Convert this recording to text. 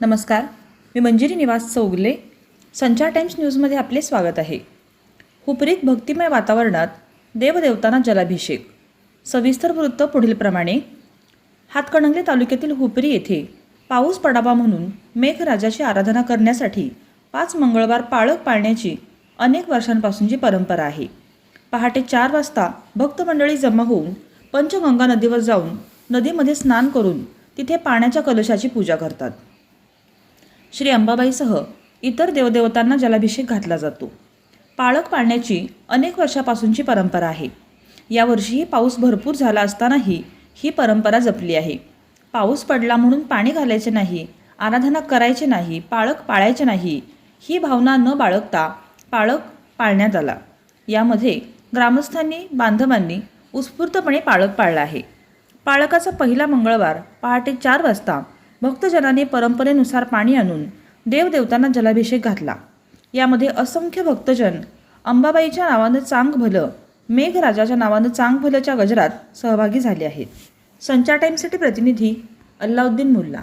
नमस्कार. मी मंजिरी निवास चौगले. संचार टाइम्स न्यूजमध्ये आपले स्वागत आहे. हुपरीत भक्तिमय वातावरणात देवदेवतांना जलाभिषेक. सविस्तर वृत्त पुढीलप्रमाणे हातकणंगले तालुक्यातील हुपरी येथे पाऊस पडावा म्हणून मेघराजाची आराधना करण्यासाठी पाच मंगळवार पाळक पाळण्याची अनेक वर्षांपासूनची परंपरा आहे. पहाटे चार वाजता भक्तमंडळी जमा होऊन पंचगंगा नदीवर जाऊन नदीमध्ये स्नान करून तिथे पाण्याच्या कलशाची पूजा करतात. श्री अंबाबाईसह इतर देवदेवतांना जलाभिषेक घातला जातो. पाळक पाळण्याची अनेक वर्षापासूनची परंपरा आहे. यावर्षीही पाऊस भरपूर झाला असतानाही ही परंपरा जपली आहे. पाऊस पडला म्हणून पाणी घालायचे नाही आराधना करायचे नाही पाळक पाळायचे नाही ही भावना न बाळगता पाळक पाळण्यात आला. यामध्ये ग्रामस्थांनी बांधवांनी उत्स्फूर्तपणे पाळक पाळला आहे. पाळकाचा पहिला मंगळवार पहाटे चार वाजता भक्तजनाने परंपरेनुसार पाणी आणून देवदेवतांना जलाभिषेक घातला. यामध्ये असंख्य भक्तजन अंबाबाईच्या नावानं चांग भलं मेघराजाच्या नावानं चांग भलंच्या गजरात सहभागी झाले आहेत. संचार टाईमसाठी प्रतिनिधी अल्लाउद्दीन मुल्ला.